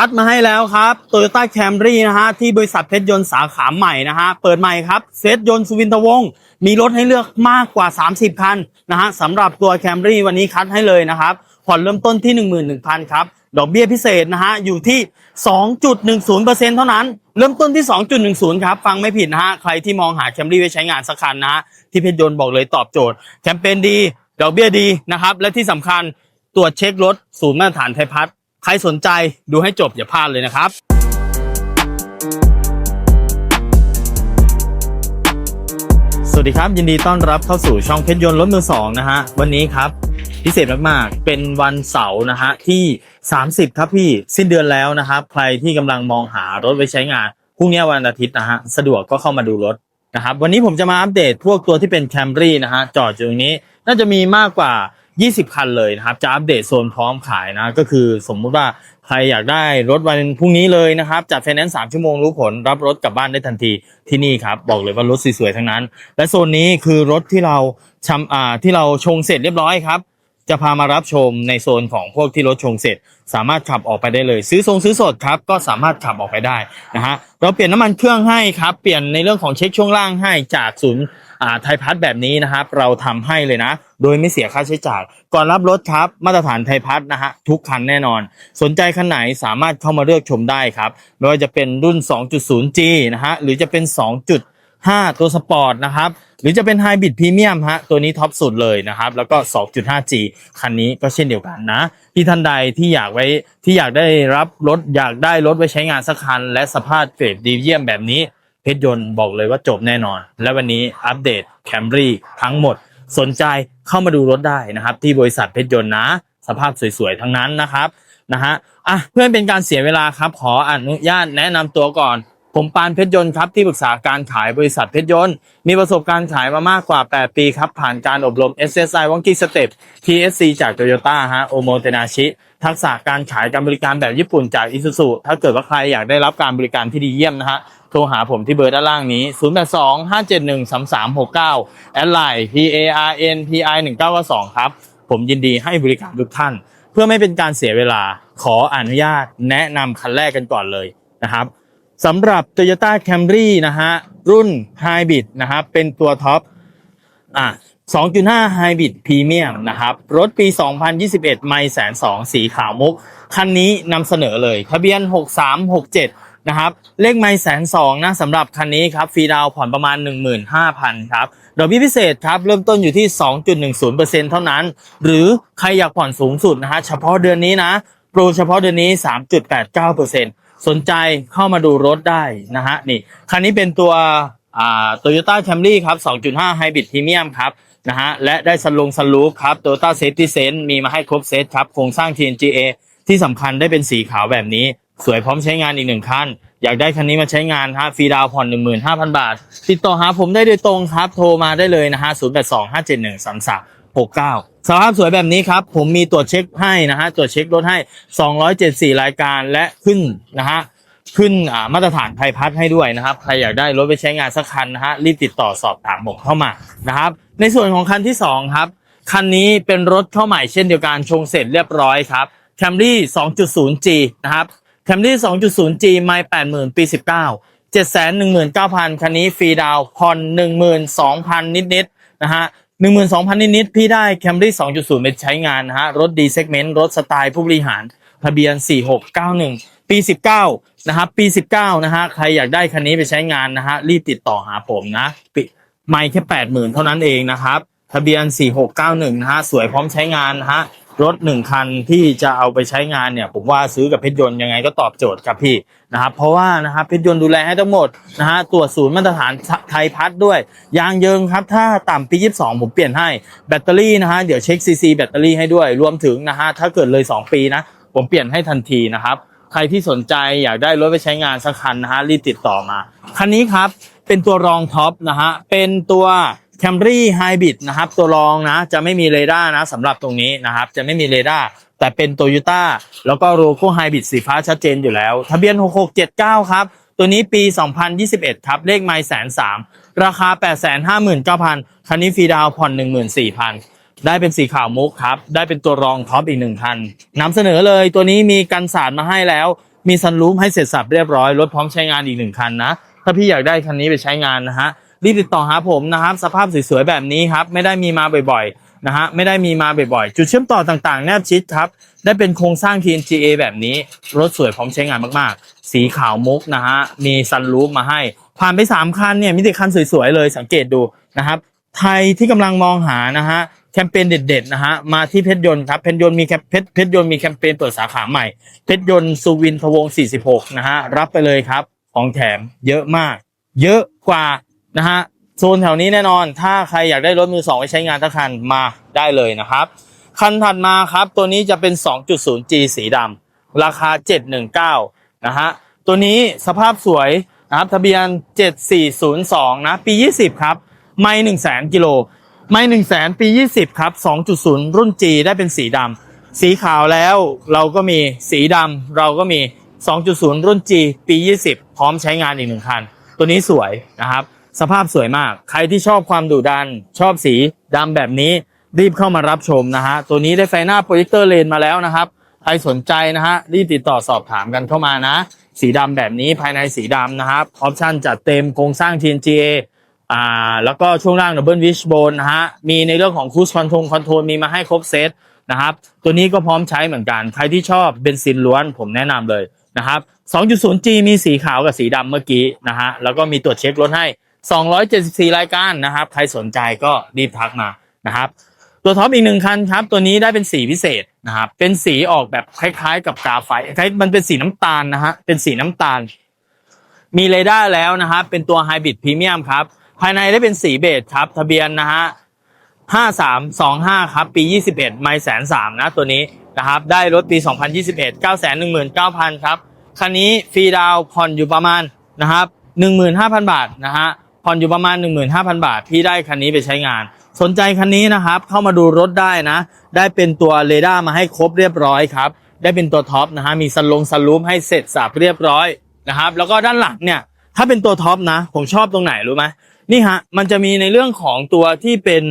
คัดมาให้แล้วครับ Toyota Camry นะฮะที่บริษัทเพชรยนต์สาขาใหม่นะฮะเปิดใหม่ครับเซตยนต์สุวินทวงศ์มีรถให้เลือกมากกว่า 30 คันนะฮะสำหรับตัว Camry วันนี้คัดให้เลยนะครับผ่อนเริ่มต้นที่ 11,000ครับดอกเบี้ยพิเศษนะฮะอยู่ที่ 2.10%เท่านั้น เริ่มต้นที่ 2.10 ครับ ฟังไม่ผิดนะฮะ ใครที่มองหา Camry ไว้ใช้งานสักคันนะฮะ ที่เพชรยนต์บอกเลยตอบโจทย์ แคมเปญดี ดอกเบี้ยดีนะครับ และที่สำคัญตรวจเช็ครถศูนย์มาตรฐานไทยพัฒน์ ใครสนใจดูให้จบอย่าพลาดเลยนะครับสวัสดีครับ ยินดีต้อนรับเข้าสู่ช่องเพชรยนต์รถมือสองนะฮะ วันนี้ครับ พิเศษมากๆ เป็นวันเสาร์นะฮะ ที่ 30 ครับพี่สิ้นเดือนแล้วนะครับ ใครที่กำลังมองหารถไว้ใช้งาน พรุ่งนี้วันอาทิตย์นะฮะ สะดวกก็เข้ามาดูรถนะครับ วันนี้ผมจะมาอัปเดตพวกตัวที่เป็น Camry นะฮะ จอดอยู่ตรงนี้ น่าจะมีมากกว่า 20 คันเลยนะครับ จะอัปเดตโซนพร้อมขายนะ ก็คือสมมุติว่าใครอยากได้รถวันพรุ่งนี้เลยนะครับ จัดไฟแนนซ์สามชั่วโมงรู้ผล รับรถกลับบ้านได้ทันทีที่นี่ครับ บอกเลยว่ารถสวยๆทั้งนั้น และโซนนี้คือรถที่เราชำอ่าที่เราชงเสร็จเรียบร้อยครับจะพามารับชมในโซนของพวกที่รถชงเสร็จ สามารถขับออกไปได้เลย ซื้อทรงซื้อสดครับก็สามารถขับออกไปได้นะฮะเราเปลี่ยนน้ำมันเครื่องให้ครับ เปลี่ยนในเรื่องของเช็คช่วงล่างให้จากศูนย์ ไทยพัฒแบบนี้นะครับ เราทำให้เลยนะ โดยไม่เสียค่าใช้จ่าย ก่อนรับรถครับมาตรฐานไทยพัฒนะฮะทุกคันแน่นอน สนใจคันไหนสามารถเข้ามาเลือกชมได้ครับไม่ว่าจะเป็นรุ่น 2.0G นะฮะหรือจะเป็น 2.5 ตัวสปอร์ตนะครับหรือจะเป็นไฮบริดพรีเมียมฮะตัวนี้ท็อปสุดเลยนะครับ แล้วก็ 2.5G คันนี้ก็เช่นเดียวกันนะ ที่ท่านใดที่อยากไว้ที่อยากได้รับรถอยากได้รถไว้ใช้งานสักคัน และสภาพเกรดดีเยี่ยมแบบนี้ รยนต์บอกเลยว่าจบแน่นอน และวันนี้อัปเดตแคมรี่ทั้งหมด สนใจเข้ามาดูรถได้นะครับ ที่บริษัทเพชรยนต์นะ สภาพสวยๆ ทั้งนั้นนะครับนะฮะอะเพื่อนเป็นการเสียเวลาครับ ขออนุญาตแนะนำตัวก่อน ผมปานเพชรยนต์ครับที่ปรึกษาการขายบริษัทเพชรยนต์ มีประสบการณ์ขายมามากกว่า 8 ปีครับ ผ่านการอบรม SSI w a n k i Step TSC จาก Toyota ฮะโอโมเทนาชิทักษะการขายการบริการแบบญี่ปุ่นจาก Isuzu ถ้าเกิดว่าใครอยากได้รับการบริการที่ดีเยี่ยมนะฮะ โทรหาผมที่เบอร์ด้านล่างนี้ 0 8 2 5 7 1 3 3 6 9 แอดไลน์ P A R N P I 1 9 9 2ครับ ผมยินดีให้บริการทุกท่าน เพื่อไม่เป็นการเสียเวลา ขออนุญาตแนะนำคันแรกกันก่อนเลยนะครับ สำหรับ Toyota Camry นะฮะรุ่น Hybrid นะครับเป็นตัวท็อปอะ2.5 Hybrid Premium นะครับ รถปี 2021 ไม่แสนสองสีขาวมุก คันนี้นำเสนอเลย ทะเบียน 6367 นะครับ เลขไม่แสนสองนะสำหรับคันนี้ครับฟรีดาวผ่อนประมาณ 15,000 ครับ ดอกเบี้ยพิเศษครับ เริ่มต้นอยู่ที่ 2.10%เท่านั้น หรือใครอยากผ่อนสูงสุดนะฮะเฉพาะเดือนนี้นะ โปรเฉพาะเดือนนี้ 3.89% สนใจเข้ามาดูรถได้นะฮะนี่คันนี้เป็นตัวอ่า Toyota Camry ครับ 2.5 Hybrid Premium ครับนะฮะและได้สลงสลูปครับ Toyota Safety Sense มีมาให้ครบเซตครับ โครงสร้าง TNGA ที่สำคัญได้เป็นสีขาวแบบนี้ สวยพร้อมใช้งานอีกหนึ่งคัน อยากได้คันนี้มาใช้งานฮะฟรีดาวน์ผ่อน 15,000 บาท ติดต่อหาผมได้โดยตรงครับ โทรมาได้เลยนะฮะ 69สภาพสวยแบบนี้ครับ ผมมีตรวจเช็คให้นะฮะตรวจเช็ครถให้ 274 รายการและขึ้นนะฮะขึ้นมาตรฐานไทยพัฒให้ด้วยนะครับ ใครอยากได้รถไปใช้งานสักคันนะฮะรีบติดต่อสอบถามผมเข้ามานะครับ ในส่วนของคันที่ 2 ครับ คันนี้เป็นรถเข้าใหม่เช่นเดียวกันชงเสร็จเรียบร้อยครับ Camry 2.0G นะครับ Camry 2.0G ไม่80,000 ปี 19 719,000 คันนี้ฟรีดาวน์ผ่อน12,000 นิดๆนะฮะ 12,000 นิดๆพี่ได้ Camry 2.0 เป็นใช้งานนะฮะ รถดีเซกเมนต์รถสไตล์ผู้บริหาร ทะเบียน 4691 ปี 19 นะครับ ปี 19 นะฮะ ใครอยากได้คันนี้ไปใช้งานนะฮะ รีบติดต่อหาผมนะปิไม่แค่ 80,000 เท่านั้นเองนะครับ ทะเบียน 4691 นะฮะ สวยพร้อมใช้งานนะฮะ รถหนึ่งคันที่จะเอาไปใช้งานเนี่ยผมว่าซื้อกับเพชรยนต์ยังไงก็ตอบโจทย์ครับพี่นะครับเพราะว่านะครับเพชรยนต์ดูแลให้ทั้งหมดนะฮะตรวจศูนย์มาตรฐานไทยพัฒด้วย ยางเยิงครับถ้าต่ำปี 22 ผมเปลี่ยนให้ แบตเตอรี่นะฮะเดี๋ยวเช็คซีซีแบตเตอรี่ให้ด้วยรวมถึงนะฮะถ้าเกิดเลย 2 ปีนะผมเปลี่ยนให้ทันทีนะครับใครที่สนใจอยากได้รถไปใช้งานสักคันนะฮะรีบติดต่อมา คันนี้ครับเป็นตัวรองท็อปนะฮะเป็นตัว Camry Hybrid นะครับตัวรองนะจะไม่มีเรดาร์นะสำหรับตรงนี้นะครับจะไม่มีเรดาร์แต่เป็น Toyota แล้วก็โลโก้ Hybrid สีฟ้าชัดเจนอยู่แล้ว ทะเบียน 6679 ครับ ตัวนี้ปี 2021 ครับ เลขไมล์แสนสามราคา 859,000คันนี้ฟรีดาวน์ผ่อน 14,000 ได้เป็นสีขาวมุกครับ ได้เป็นตัวรองท็อปอีกหนึ่งคันนำเสนอเลยตัวนี้มีกันสาดมาให้แล้ว มีซันรูฟให้เสร็จสับเรียบร้อยรถพร้อมใช้งานอีกหนึ่งคันนะถ้าพี่อยากได้คันนี้ไปใช้งานนะฮะ รีบติดต่อหาผมนะครับ สภาพสวยๆแบบนี้ครับ ไม่ได้มีมาบ่อยๆนะฮะไม่ได้มีมาบ่อยๆ จุดเชื่อมต่อต่างๆ แนบชิดครับ ได้เป็นโครงสร้าง TNGA แบบนี้ รถสวยพร้อมใช้งานมากๆ สีขาวมุกนะฮะมีซันรูฟมาให้ ผ่านไป 3 คันเนี่ยมีแต่คันสวยๆเลยสังเกตดูนะครับใครที่กำลังมองหานะฮะแคมเปญเด็ดๆนะฮะมาที่เพชรยนต์ครับเพชรยนต์มีแคมเพชรเพชรยนต์มีแคมเปญเปิดสาขาใหม่เพชรยนต์สุวินทวงศ์46 นะฮะรับไปเลยครับของแถมเยอะมาก เยอะกว่า นะฮะโซนแถวนี้แน่นอน ถ้าใครอยากได้รถมือสองไปใช้งานทั้งคันมาได้เลยนะครับ คันถัดมาครับ ตัวนี้จะเป็น 2.0G สีดำราคา 719 นะฮะ ตัวนี้สภาพสวยนะครับ ทะเบียน 7402 นะ ปี 20 ครับ ไม่1 0 0 0 0 0 กิโล ไม่1 0 0 0 0 0 ปี 20 ครับ 2.0 รุ่น G ได้เป็นสีดำ สีขาวแล้วเราก็มี สีดำเราก็มี 2.0 รุ่น G ปี 20 พร้อมใช้งานอีกหนึ่งคัน ตัวนี้สวยนะครับ สภาพสวยมาก ใครที่ชอบความดุดัน ชอบสีดำแบบนี้รีบเข้ามารับชมนะฮะ ตัวนี้ได้ไฟหน้าโปรเจคเตอร์เลนมาแล้วนะครับ ใครสนใจนะฮะ รีบติดต่อสอบถามกันเข้ามานะ สีดำแบบนี้ภายในสีดำนะครับ ออปชั่นจัดเต็มโครงสร้าง TNGA อ่า แล้วก็ช่วงล่าง Double Wishbone นะฮะ มีในเรื่องของ Cruise Control Control มีมาให้ครบเซตนะครับ ตัวนี้ก็พร้อมใช้เหมือนกัน ใครที่ชอบเบนซินล้วนผมแนะนำเลยนะครับ 2.0G มีสีขาวกับสีดำเมื่อกี้นะฮะ แล้วก็มีตรวจเช็ครถให้ 274 รายการนะครับ ใครสนใจก็รีบทักมานะครับ ตัวท็อปอีกหนึ่งคันครับ ตัวนี้ได้เป็นสีพิเศษนะครับ เป็นสีออกแบบคล้ายๆ กับกาไฟคล้ายมันเป็นสีน้ำตาลนะฮะ เป็นสีน้ำตาล มีเรดาร์แล้วนะครับ เป็นตัวไฮบริดพรีเมียมครับ ภายในได้เป็นสีเบจครับ ทะเบียนนะฮะ5325ครับ ปี21ไม่แสนสามนะตัวนี้นะครับ ได้รถปี2021 919,000ครับ คันนี้ฟรีดาวผ่อนอยู่ประมาณนะครับ15,000บาทนะฮะ ผ่อนอยู่ประมาณ 15,000 บาท พี่ได้คันนี้ไปใช้งาน สนใจคันนี้นะครับ เข้ามาดูรถได้นะ ได้เป็นตัวเรดาร์มาให้ครบเรียบร้อยครับ ได้เป็นตัวท็อปนะฮะ มีสลงสลูปให้เสร็จสับเรียบร้อยนะครับ แล้วก็ด้านหลังเนี่ย ถ้าเป็นตัวท็อปนะ ผมชอบตรงไหนรู้ไหมนี่ฮะ มันจะมีในเรื่องของตัวที่เป็น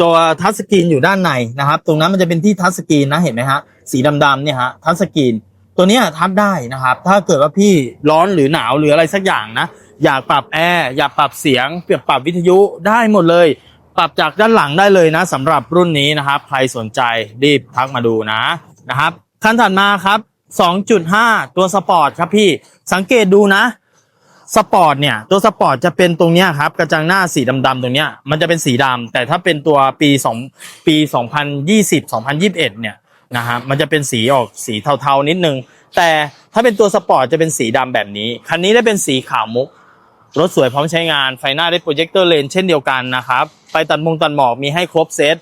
ตัวทัชสกรีนอยู่ด้านในนะครับ ตรงนั้นมันจะเป็นที่ทัชสกรีนนะ เห็นไหมฮะ สีดำๆเนี่ยฮะ ทัชสกรีน ตัวเนี้ยทับได้นะครับ ถ้าเกิดว่าพี่ร้อนหรือหนาวหรืออะไรสักอย่างนะ อยากปรับแอร์อยากปรับเสียงเปรียบปรับวิทยุได้หมดเลย ปรับจากด้านหลังได้เลยนะสำหรับรุ่นนี้นะครับ ใครสนใจรีบทักมาดูนะนะครับคันถัดมาครับ 2.5 ตัวสปอร์ตครับพี่สังเกตดูนะสปอร์ตเนี่ยตัวสปอร์ตจะเป็นตรงเนี้ยครับกระจังหน้าสีดำๆตรงเนี้ยมันจะเป็นสีดำแต่ถ้าเป็นตัวปี2ปี 2020 2021 เนี่ยนะฮะมันจะเป็นสีออกสีเทาๆนิดนึง แต่ถ้าเป็นตัวสปอร์ตจะเป็นสีดำแบบนี้ คันนี้ได้เป็นสีขาวมุก รถสวยพร้อมใช้งาน ไฟหน้าได้โปรเจคเตอร์เลนเช่นเดียวกันนะครับไฟตัดมงตัดหมอกมีให้ครบเซต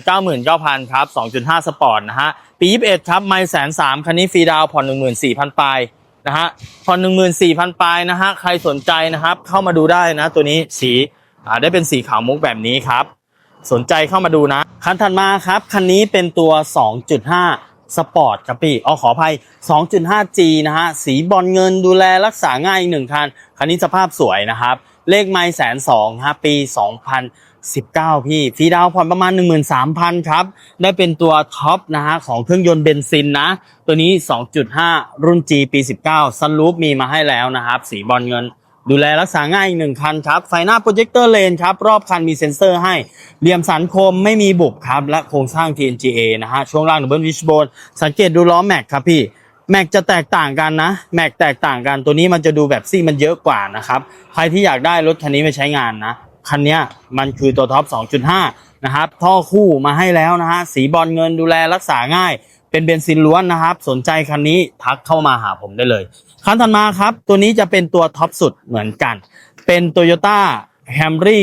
899,000ครับ 2.5 สปอร์ตนะฮะ ปี 21 ครับ ไม่แสนสามคันนี้ฟรีดาวน์ผ่อน 14,000 ปลายนะฮะ ผ่อน 14,000 ปลายนะฮะ ใครสนใจนะครับ เข้ามาดูได้นะ ตัวนี้สีอ่าได้เป็นสีขาวมุกแบบนี้ครับ สนใจเข้ามาดูนะ คันถัดมาครับ คันนี้เป็นตัว 2.5 สปอร์ตครับพี่อ๋อขออภัย 2.5G นะฮะ สีบอลเงินดูแลรักษาง่ายอีกหนึ่งคัน คันนี้สภาพสวยนะครับ เลขไม่แสนสองฮะปี 2019 พี่ฟรีดาวผ่อนประมาณ 13,000 ครับ ได้เป็นตัวท็อปนะฮะของเครื่องยนต์เบนซินนะ ตัวนี้ 2.5 รุ่น G ปี 19 ซันรูฟมีมาให้แล้วนะครับ สีบอลเงินดูแลรักษาง่ายอีกหนึ่งคันครับ ไฟหน้าโปรเจคเตอร์เลนครับ รอบคันมีเซ็นเซอร์ให้ เหลี่ยมสันคมไม่มีบุบครับ และโครงสร้าง TNGA นะฮะ ช่วงล่างดับเบิลวิชโบนสังเกตดูล้อแม็กครับพี่ แม็กจะแตกต่างกันนะแม็กแตกต่างกันตัวนี้มันจะดูแบบซี่มันเยอะกว่านะครับใครที่อยากได้รถคันนี้ไปใช้งานนะคันนี้มันคือตัวท็อป 2.5 นะครับ ท่อคู่มาให้แล้วนะฮะ สีบอลเงินดูแลรักษาง่าย เป็นเบนซินล้วนนะครับ สนใจคันนี้ทักเข้ามาหาผมได้เลย คันถัดมาครับ ตัวนี้จะเป็นตัวท็อปสุดเหมือนกัน เป็น Toyota Camry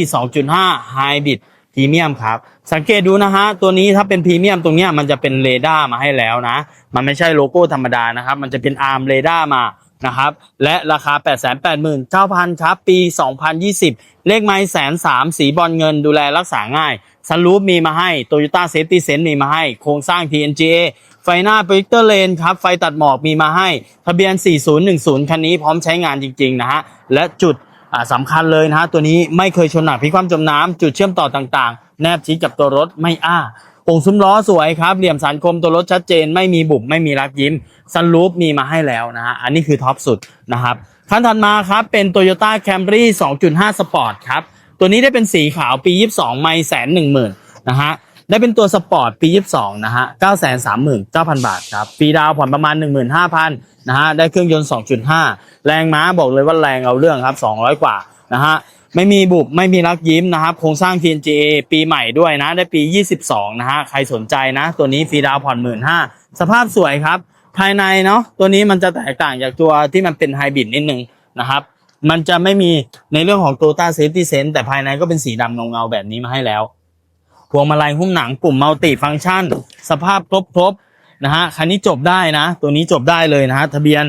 2.5 Hybrid พรีเมียมครับ สังเกตดูนะฮะตัวนี้ถ้าเป็นพรีเมียมตรงเนี้ยมันจะเป็นเรดาร์มาให้แล้วนะ มันไม่ใช่โลโก้ธรรมดานะครับ มันจะเป็นอาร์มเรดาร์มานะครับ และราคา 889,000 ครับ ปี 2020 เลขไม้แสนสามสีบอลเงินดูแลรักษาง่ายซันรูฟมีมาให้ Toyota Safety Sense มีมาให้ โครงสร้าง TNGA ไฟหน้าโปรเจคเตอร์เลนครับ ไฟตัดหมอกมีมาให้ ทะเบียน 4010 คันนี้พร้อมใช้งานจริง ๆ นะฮะ และจุด สำคัญเลยนะฮะตัวนี้ไม่เคยชนหนักพลิกความจมน้ำจุดเชื่อมต่อต่างๆ แนบชิดกับตัวรถไม่อ้าโป่งซุ้มล้อสวยครับ เหลี่ยมสันคมตัวรถชัดเจน ไม่มีบุบไม่มีรักยิ้มซันรูฟมีมาให้แล้วนะฮะอันนี้คือท็อปสุดนะครับคันถัดมาครับเป็น Toyota Camry 2.5 Sport ครับตัวนี้ได้เป็นสีขาวปี 22 ไม่แสนหนึ่งหมื่นนะฮะได้เป็นตัวสปอร์ตปี 22 นะฮะ939,000 บาทครับฟรีดาวผ่อนประมาณ 15,000 นะฮะได้เครื่องยนต์ 2.5 แรงม้าบอกเลยว่าแรงเอาเรื่องครับ 200 กว่านะฮะไม่มีบุบไม่มีรักยิ้มนะครับโครงสร้าง TNGA ปีใหม่ด้วยนะ ได้ปี 22 นะฮะใครสนใจนะ ตัวนี้ฟรีดาวผ่อน15,000สภาพสวยครับ ภายในเนาะตัวนี้มันจะแตกต่างจากตัวที่มันเป็นไฮบริดนิดนึงนะครับ มันจะไม่มีในเรื่องของ Toyota Safety Sense แต่ภายในก็เป็นสีดำเงาๆแบบนี้มาให้แล้วพวงมาลัยหุ้มหนังปุ่มมัลติฟังก์ชัน สภาพครบครบ นะฮะคันนี้จบได้นะ ตัวนี้จบได้เลยนะฮะทะเบียน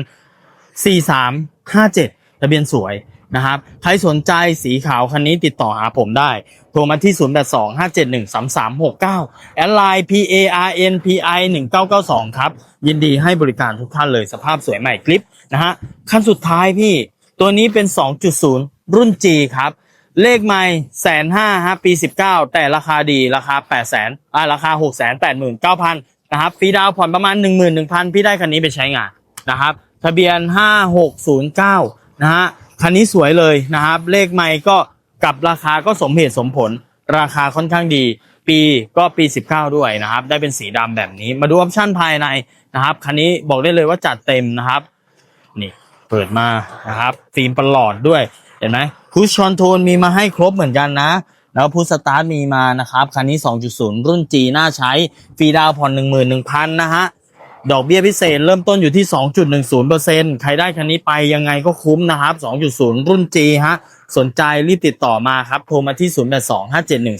4357 ทะเบียนสวยนะครับใครสนใจสีขาวคันนี้ติดต่อหาผมได้ โทรมาที่ 0825713369 แอดไลน์ PARNPI 1992 ครับ ยินดีให้บริการทุกท่านเลยสภาพสวยใหม่คลิปนะฮะคันสุดท้ายพี่ ตัวนี้เป็น 2.0 รุ่น G ครับ เลขไม่แสนห้าฮะปี 19 แต่ราคาดีราคา8 0 0 0 0อ่าราคา6 8 9 0 0 0 นะครับฟรีดาวน์ผ่อนประมาณ 11,000 พี่ได้คันนี้ไปใช้งานนะครับ ทะเบียน 5609 นะฮะคันนี้สวยเลยนะครับ เลขไม่ก็กับราคาก็สมเหตุสมผล ราคาค่อนข้างดี ปีก็ปี 19 ด้วยนะครับ ได้เป็นสีดำแบบนี้ มาดูออปชั่นภายในนะครับ คันนี้บอกได้เลยว่าจัดเต็มนะครับ นี่เปิดมานะครับฟิล์มประหลอดด้วย เห็นไหมพุชคอนโทรลมีมาให้ครบเหมือนกันนะ แล้วพุชสตาร์ทมีมานะครับ คันนี้ 2.0 รุ่น G น่าใช้ ฟรีดาวผ่อน 11,000 นะฮะ ดอกเบี้ยพิเศษเริ่มต้นอยู่ที่ 2.10%ใครได้คันนี้ไปยังไงก็คุ้มนะครับ 2.0 รุ่น G ฮะ สนใจรีบติดต่อมาครับ โทรมาที่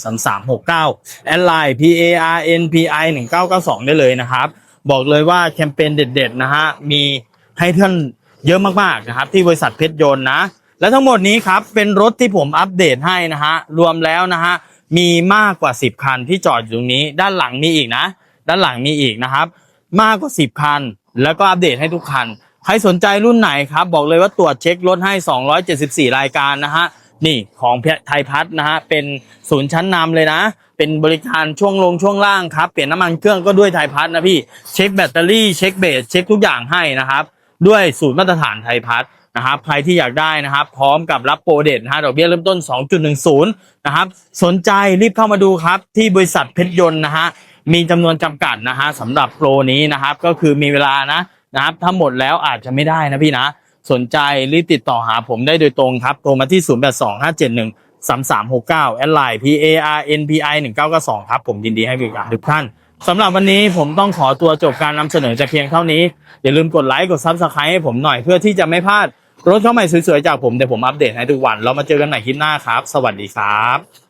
0825713369 แอดไลน์ PARNPI 1992 ได้เลยนะครับ บอกเลยว่าแคมเปญเด็ดๆนะฮะ มีให้ท่านเยอะมากๆนะครับที่บริษัทเพชรยนต์นะ และทั้งหมดนี้ครับเป็นรถที่ผมอัปเดตให้นะฮะรวมแล้วนะฮะมีมากกว่า 10 คันที่จอดอยู่ตรงนี้ ด้านหลังมีอีกนะ ด้านหลังมีอีกนะครับ มากกว่า 10 คัน แล้วก็อัปเดตให้ทุกคัน ใครสนใจรุ่นไหนครับ บอกเลยว่าตรวจเช็ครถให้ 274 รายการนะฮะนี่ของไทยพัฒน์นะฮะเป็นศูนย์ชั้นนำเลยนะ เป็นบริการช่วงลงช่วงล่างครับ เปลี่ยนน้ำมันเครื่องก็ด้วยไทยพัฒน์นะพี่เช็คแบตเตอรี่เช็คเบสเช็คทุกอย่างให้นะครับ ด้วยศูนย์มาตรฐานไทยพัฒ นะครับใครที่อยากได้นะครับ พร้อมกับรับโปรเด็ดนะฮะดอกเบี้ยเริ่มต้น 2.10 นะครับ สนใจรีบเข้ามาดูครับ ที่บริษัทเพชรยนต์นะฮะมีจำนวนจำกัดนะฮะสำหรับโปรนี้นะครับ ก็คือมีเวลานะนะครับถ้าหมดแล้วอาจจะไม่ได้นะพี่นะ สนใจรีบติดต่อหาผมได้โดยตรงครับโทรมาที่ 082571 3369แอดไลน์ PARNPI 1992ครับ ผมยินดีให้บริการทุกท่านสำหรับวันนี้ผมต้องขอตัวจบการนำเสนอแต่เพียงเท่านี้ อย่าลืมกดไลค์กด Subscribe ให้ผมหน่อยเพื่อที่จะไม่พลาด รถเข้าใหม่สวยๆจากผมเดี๋ยวผมอัปเดตให้ทุกวัน เรามาเจอกันใหม่คลิปหน้าครับ สวัสดีครับ